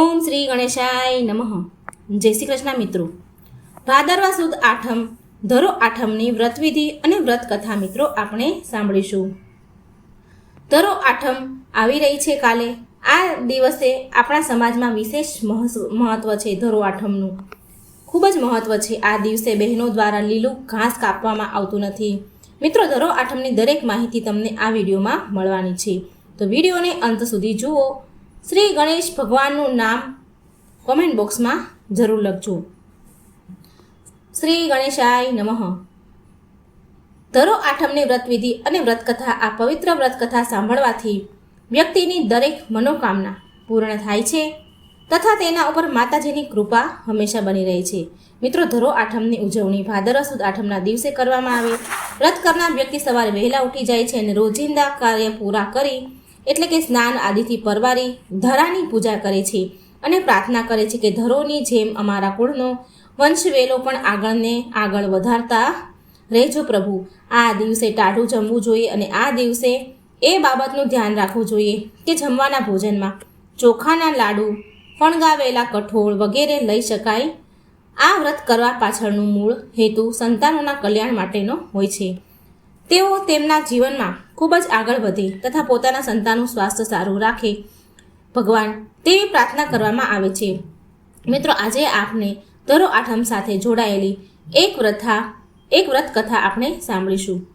ઓમ શ્રી ગણેશાય નમઃ. જય શ્રી કૃષ્ણ મિત્રો. ભાદરવા સુદ આઠમ, ધરો આઠમની વ્રતવિધિ અને વ્રત કથા મિત્રો આપણે સાંભળીશું. ધરો આઠમ આવી રહી છે કાલે. આ દિવસે આપણા સમાજમાં વિશેષ મહત્વ છે ધરો આઠમનું. ખૂબ જ મહત્વ છે આ દિવસે બહેનો દ્વારા લીલું ઘાસ કાપવામાં આવતું નથી. મિત્રો, ધરો આઠમની દરેક માહિતી તમને આ વિડીયોમાં મળવાની છે. તો વિડીયોને અંત સુધી જુઓ. શ્રી ગણેશ ભગવાનનું નામ કોમેન્ટ બોક્સમાં જરૂર લખજો. શ્રી ગણેશાય નમઃ. ધરો આઠમની વ્રતવિધિ અને વ્રતકથા. આ પવિત્ર વ્રતકથા સાંભળવાથી વ્યક્તિની દરેક મનોકામના પૂર્ણ થાય છે તથા તેના ઉપર માતાજીની કૃપા હંમેશા બની રહે છે. મિત્રો, ધરો આઠમની ઉજવણી. ભાદરવા સુદ આઠમના દિવસે કરવામાં આવે. વ્રત કરનાર વ્યક્તિ સવારે વહેલા ઉઠી જાય છે અને રોજિંદા કાર્ય પૂરા કરી એટલે કે સ્નાન આદિથી પરવારી, ધરાની પૂજા કરે છે અને પ્રાર્થના કરે છે કે ધરોની જેમ અમારા કુળનો વંશવેલો પણ આગળને આગળ વધારતા રહેજો પ્રભુ. આ દિવસે ટાઢું જમવું જોઈએ અને આ દિવસે એ બાબતનું ધ્યાન રાખવું જોઈએ કે જમવાના ભોજનમાં ચોખાના લાડુ, ફણગાવેલા કઠોળ વગેરે લઈ શકાય. આ વ્રત કરવા પાછળનું મૂળ હેતુ સંતાનોના કલ્યાણ માટેનો હોય છે. તેઓ તેમના જીવનમાં ખૂબ જ આગળ વધે તથા પોતાના સંતાનનું સ્વાસ્થ્ય સારું રાખે ભગવાન તેવી પ્રાર્થના કરવામાં આવે છે. મિત્રો, આજે આપને ધરો આઠમ સાથે જોડાયેલી એક વ્રથા, એક વ્રત કથા આપણે સાંભળીશું.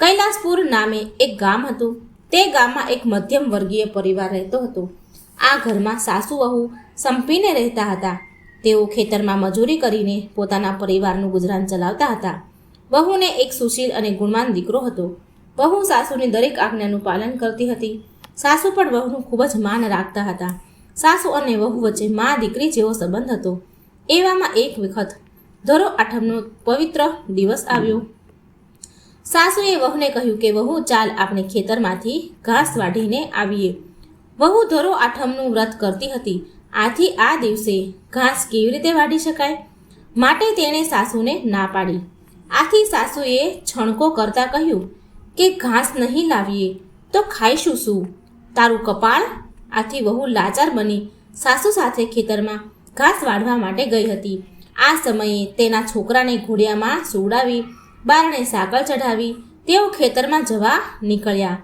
કૈલાસપુર નામે એક ગામ હતું. તે ગામમાં એક મધ્યમ વર્ગીય પરિવાર રહેતો હતો. આ ઘરમાં સાસુ, વહુ સંપીને રહેતા હતા. તેઓ ખેતરમાં મજૂરી કરીને પોતાના પરિવારનું ગુજરાન ચલાવતા હતા. વહુને એક સુશીલ અને ગુણવાન દીકરો હતો. વહુ સાસુની દરેક આજ્ઞાનું પાલન કરતી હતી. સાસુ પણ વહુનું ખૂબ જ માન રાખતા હતા. સાસુ અને વહુ વચ્ચે મા દીકરી જેવો સંબંધ હતો. એવામાં એક વખત ધરો આઠમનો પવિત્ર દિવસ આવ્યો. સાસુએ વહુને કહ્યું કે, વહુ, ચાલ આપણે ખેતરમાંથી ઘાસ વાઢીને આવીએ. વહુ ધરો આઠમનું વ્રત કરતી હતી. આથી આ દિવસે ઘાસ કેવી રીતે વાઢી શકાય? માટે તેણે સાસુને ના પાડી. આથી સાસુએ છણકો કરતા કહ્યું કે ઘાસ નહીં લાવીએ, તો ખાઈશું શું? તારું કપાળ? આથી વહુ લાચાર બની સાસુ સાથે ખેતરમાં ઘાસ વાઢવા માટે ગઈ હતી. આ સમયે તેના છોકરાને ઘોડિયામાં સુવડાવી, બારણે સાકળ ચઢાવી તેઓ ખેતરમાં જવા નીકળ્યા.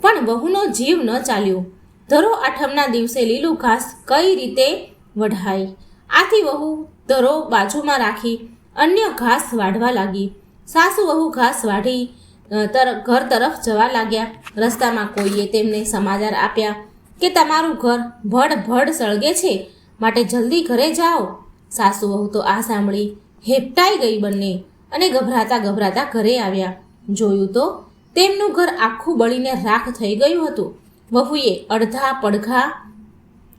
પણ વહુનો જીવ ન ચાલ્યો. ધરો આઠમના દિવસે લીલું ઘાસ કઈ રીતે વઢાય? આથી વહુ ધરો બાજુમાં રાખી અન્ય ઘાસ વાઢવા લાગી. સાસુ વહુ ઘાસ વાઢી ઘર તરફ જવા લાગ્યા. રસ્તામાં કોઈએ તેમને સમાચાર આપ્યા કે તમારું ઘર ભડ ભડ સળગે છે, માટે જલ્દી ઘરે જાઓ. સાસુ વહુ તો આ સાંભળી હેપટાઈ ગઈ બંને અને ગભરાતા ગભરાતા ઘરે આવ્યા. જોયું તો તેમનું ઘર આખું બળીને રાખ થઈ ગયું હતું. વહુએ અડધા પડઘા,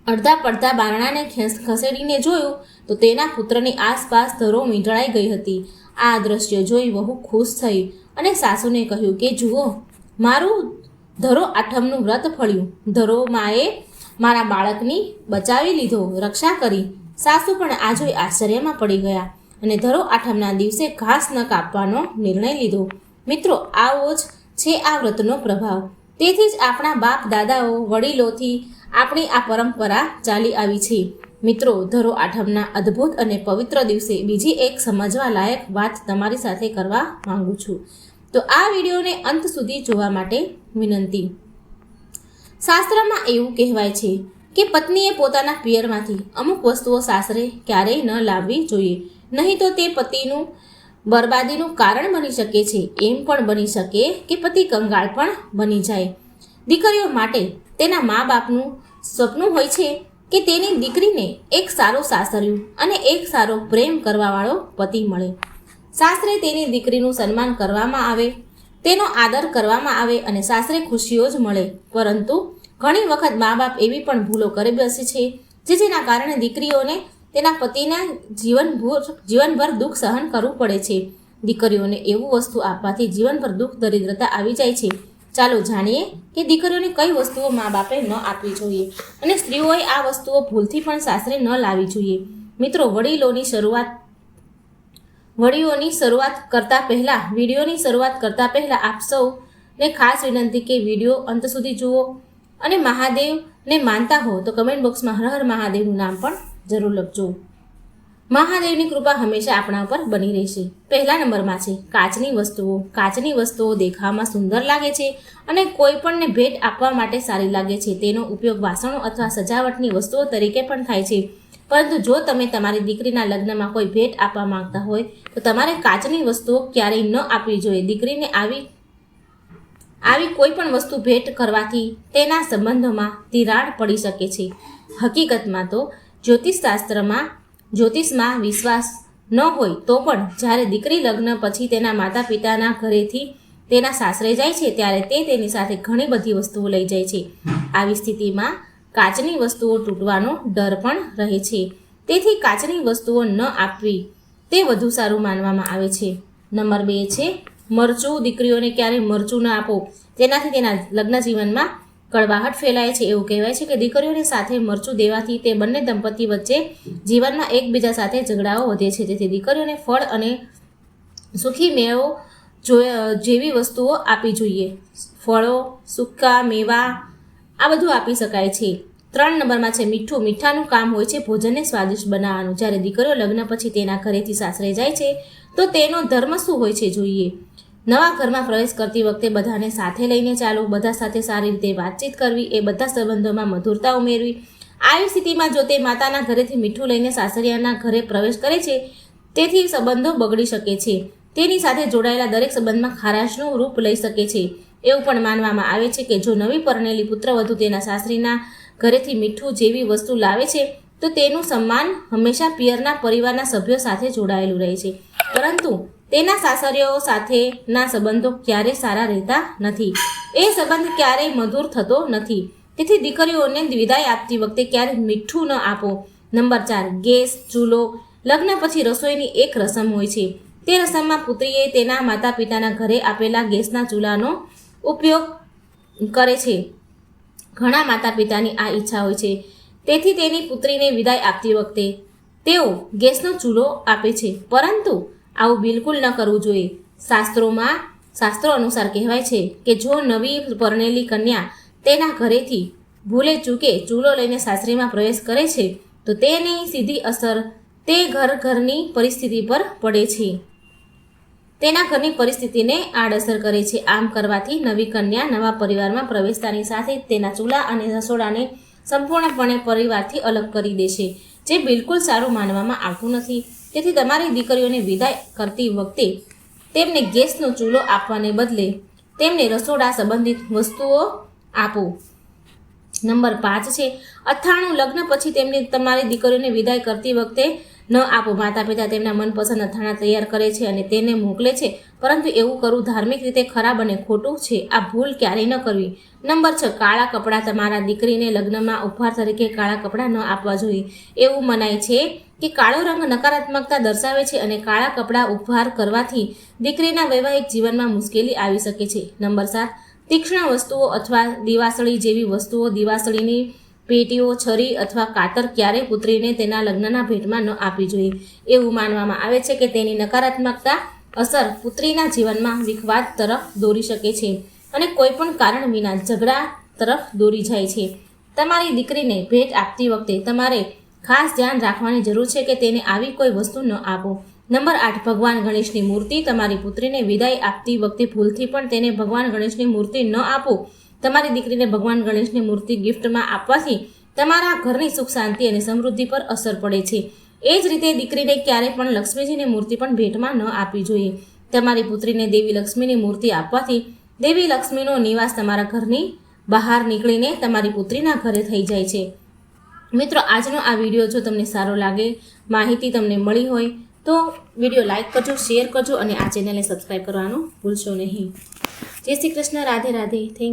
અડધા પડધા બારણાને ખેસ, ખસેડીને જોયું તો તેના પુત્રની આસપાસ ધરો મીંઢળાઈ ગઈ હતી. આ દ્રશ્ય જોઈ વહુ ખુશ થઈ અને સાસુને કહ્યું કે, જુઓ, મારું ધરો આઠમનું વ્રત ફળ્યું. ધરો માએ મારા બાળકની બચાવી લીધો, રક્ષા કરી. સાસુ પણ આ જોઈ આશ્ચર્યમાં પડી ગયા અને ધરો આઠમના દિવસે ઘાસ ન કાપવાનો નિર્ણય લીધો. મિત્રો, આવો જ છે આ વ્રતનો પ્રભાવ. તેથી જ આપણા બાપ દાદાઓ, વડીલોથી આપણી આ પરંપરા ચાલી આવી છે. મિત્રો ધરો આઠમના અદ્ભુત અને પવિત્ર દિવસે બીજી એક સમજવા લાયક વાત તમારી સાથે કરવા માંગુ છું. તો આ વિડીયોને અંત સુધી જોવા માટે વિનંતી. શાસ્ત્રમાં એવું કહેવાય છે કે પત્નીએ પોતાના પિયરમાંથી અમુક વસ્તુઓ સાસરે ક્યારેય ન લાવવી જોઈએ. નહીં તો તે પતિનું બરબાદીનું કારણ બની શકે છે, એમ પણ બની શકે કે પતિ કંગાળ પણ બની જાય. દીકરીઓ માટે તેના મા બાપનું સપનું હોય છે કે તેની દીકરીને એક સારું સાસરિયું અને એક સારો પ્રેમ કરવાવાળો પતિ મળે. સાસરે તેની દીકરીનું સન્માન કરવામાં આવે, તેનો આદર કરવામાં આવે અને સાસરે ખુશીઓ જ મળે. પરંતુ ઘણી વખત મા બાપ એવી પણ ભૂલો કરી બેસે છે, જે જેના કારણે દીકરીઓને તેના પતિના જીવનભર જીવનભર દુઃખ સહન કરવું પડે છે. દીકરીઓને એવું વસ્તુ આપવાથી જીવનભર દુઃખ, દરિદ્રતા આવી જાય છે. ચાલો જાણીએ કે દીકરીઓને કઈ વસ્તુઓ મા બાપે ન આપવી જોઈએ અને સ્ત્રીઓએ આ વસ્તુઓ ભૂલથી પણ સાસરે ન લાવવી જોઈએ. મિત્રો, વડીલોની શરૂઆત વડીઓની શરૂઆત કરતા પહેલાં, વિડીયોની શરૂઆત કરતા પહેલાં આપ સૌને ખાસ વિનંતી કે વીડિયો અંત સુધી જુઓ અને મહાદેવને માનતા હો તો કમેન્ટ બોક્સમાં હર હર મહાદેવનું નામ પણ જરૂર લખજો. મહાદેવની કૃપા હંમેશા આપણા ઉપર બની રહેશે. પહેલા નંબરમાં છે, કાચની વસ્તુઓ. કાચની વસ્તુઓ દેખાવામાં સુંદર લાગે છે અને કોઈ પણને ભેટ આપવા માટે સારી લાગે છે. તેનો ઉપયોગ વાસણો અથવા સજાવટની વસ્તુઓ તરીકે પણ થાય છે. પરંતુ જો તમે તમારી દીકરીના લગ્નમાં કોઈ ભેટ આપવા માંગતા હોય, તો તમારે કાચની વસ્તુઓ ક્યારેય ન આપવી જોઈએ. દીકરીને આવી આવી કોઈ પણ વસ્તુ ભેટ કરવાથી તેના સંબંધોમાં તિરાડ પડી શકે છે. હકીકતમાં તો જ્યોતિષશાસ્ત્રમાં જ્યોતિષમાં વિશ્વાસ ન હોય તો પણ જ્યારે દીકરી લગ્ન પછી તેના માતા પિતાના ઘરેથી તેના સાસરે જાય છે, ત્યારે તે તેની સાથે ઘણી બધી વસ્તુઓ લઈ જાય છે. આવી સ્થિતિમાં કાચની વસ્તુઓ તૂટવાનો ડર પણ રહે છે. તેથી કાચની વસ્તુઓ ન આપવી તે વધુ સારું માનવામાં આવે છે. નંબર બે છે, મરચું દીકરીઓને ક્યારેય મરચું ન આપો. તેનાથી તેના લગ્ન જીવનમાં કડવાહટ ફેલાય છે એવું કહેવાય છે કે દીકરીઓને સાથે મરચું દેવાથી તે બંને દંપતી વચ્ચે જીવનમાં એકબીજા સાથે ઝઘડાઓ વધે છે. તેથી દીકરીઓને ફળ અને સુખી મેળો જેવી વસ્તુઓ આપી જોઈએ. ફળો, સૂકા મેવા, આ બધું આપી શકાય છે. ત્રણ નંબરમાં છે મીઠું. મીઠાનું કામ હોય છે ભોજનને સ્વાદિષ્ટ બનાવવાનું. જ્યારે દીકરીઓ લગ્ન પછી તેના ઘરેથી સાસરે જાય છે, તો તેનો ધર્મ શું હોય છે જોઈએ. નવા ઘરમાં પ્રવેશ કરતી વખતે બધાને સાથે લઈને ચાલો, બધા સાથે સારી રીતે વાતચીત કરવી, એ બધા સંબંધોમાં મધુરતા ઉમેરવી. આવી સ્થિતિમાં જો તે માતાના ઘરેથી મીઠું લઈને સાસરિયાના ઘરે પ્રવેશ કરે છે, તેથી સંબંધો બગડી શકે છે. તેની સાથે જોડાયેલા દરેક સંબંધમાં ખારાશનું રૂપ લઈ શકે છે. એવું પણ માનવામાં આવે છે કે જો નવી પરણેલી પુત્રવધુ તેના સાસરીના ઘરેથી મીઠું જેવી વસ્તુ લાવે છે, તો તેનું સન્માન હંમેશા પિયરના પરિવારના સભ્યો સાથે જોડાયેલું રહે છે. પરંતુ તેના સાસરીઓ સાથેના સંબંધો ક્યારેય સારા રહેતા નથી. એ સંબંધ ક્યારેય મધુર થતો નથી. તેથી દીકરીઓને વિદાય આપતી વખતે ક્યારેય મીઠું ન આપો. નંબર ચાર, ગેસ, ચૂલો, લગ્ન પછી રસોઈની એક રસમ હોય છે. તે રસમમાં પુત્રીએ તેના માતા પિતાના ઘરે આપેલા ગેસના ચૂલાનો ઉપયોગ કરે છે. ઘણા માતા પિતાની આ ઈચ્છા હોય છે. તેથી તેની પુત્રીને વિદાય આપતી વખતે તેઓ ગેસનો ચૂલો આપે છે. પરંતુ આવું બિલકુલ ન કરવું જોઈએ. શાસ્ત્રોમાં, શાસ્ત્રો અનુસાર કહેવાય છે કે જો નવી પરણેલી કન્યા તેના ઘરેથી ભૂલે ચૂકે ચૂલો લઈને સાસરીમાં પ્રવેશ કરે છે, તો તેની સીધી અસર તે ઘર ઘરની પરિસ્થિતિ પર પડે છે. તેના ઘરની પરિસ્થિતિને આડઅસર કરે છે. આમ કરવાથી નવી કન્યા નવા પરિવારમાં પ્રવેશતાની સાથે તેના ચૂલા અને રસોડાને સંપૂર્ણપણે પરિવારથી અલગ કરી દેશે જે બિલકુલ સારું માનવામાં આવતું નથી. તેથી તમારી દીકરીઓને વિદાય કરતી વખતે તેમને ગેસનો ચૂલો આપવાને બદલે તેમને રસોડા સંબંધિત વસ્તુઓ આપો. નંબર પાંચ છે, અથાણું લગ્ન પછી તેમને તમારી દીકરીઓને વિદાય કરતી વખતે ન આપો. માતા પિતા તેમના મનપસંદ અથાણા તૈયાર કરે છે અને તેને મોકલે છે. પરંતુ એવું કરવું ધાર્મિક રીતે ખરાબ અને ખોટું છે. આ ભૂલ ક્યારેય ન કરવી. નંબર છ, કાળા કપડાં તમારા દીકરીને લગ્નમાં ઉપહાર તરીકે કાળા કપડાં ન આપવા જોઈએ. એવું મનાય છે કે કાળો રંગ નકારાત્મકતા દર્શાવે છે અને કાળા કપડાં ઉપહાર કરવાથી દીકરીના વૈવાહિક જીવનમાં મુશ્કેલી આવી શકે છે. નંબર સાત, તીક્ષ્ણ વસ્તુઓ અથવા દિવાસળી જેવી વસ્તુઓ દિવાસળીની પેટીઓ છરી અથવા કાતર ક્યારેય પુત્રીને તેના લગ્નના ભેટમાં ન આપવી જોઈએ. એવું માનવામાં આવે છે કે તેની નકારાત્મકતા અસર પુત્રીના જીવનમાં વિખવાદ તરફ દોરી શકે છે અને કોઈ પણ કારણ વિના ઝઘડા તરફ દોરી જાય છે. તમારી દીકરીને ભેટ આપતી વખતે તમારે ખાસ ધ્યાન રાખવાની જરૂર છે કે તેને આવી કોઈ વસ્તુ ન આપો. નંબર આઠ, ભગવાન ગણેશની મૂર્તિ. તમારી પુત્રીને વિદાય આપતી વખતે ભૂલથી પણ તેને ભગવાન ગણેશની મૂર્તિ ન આપો. તમારી દીકરીને ભગવાન ગણેશની મૂર્તિ ગિફ્ટમાં આપવાથી તમારા ઘરની સુખ, શાંતિ અને સમૃદ્ધિ પર અસર પડે છે. એ જ રીતે દીકરીને ક્યારેય પણ લક્ષ્મીજીની મૂર્તિ પણ ભેટમાં ન આપવી જોઈએ. તમારી પુત્રીને દેવી લક્ષ્મીની મૂર્તિ આપવાથી દેવી લક્ષ્મીનો નિવાસ તમારા ઘરની બહાર નીકળીને તમારી પુત્રીના ઘરે થઈ જાય છે. મિત્રો, આજનો આ વીડિયો જો તમને સારો લાગે, માહિતી તમને મળી હોય, તો વીડિયો લાઇક કરજો, શેર કરજો અને આ ચેનલને સબસ્ક્રાઈબ કરવાનું ભૂલશો નહીં. જય શ્રી કૃષ્ણ, રાધે રાધે. થેન્ક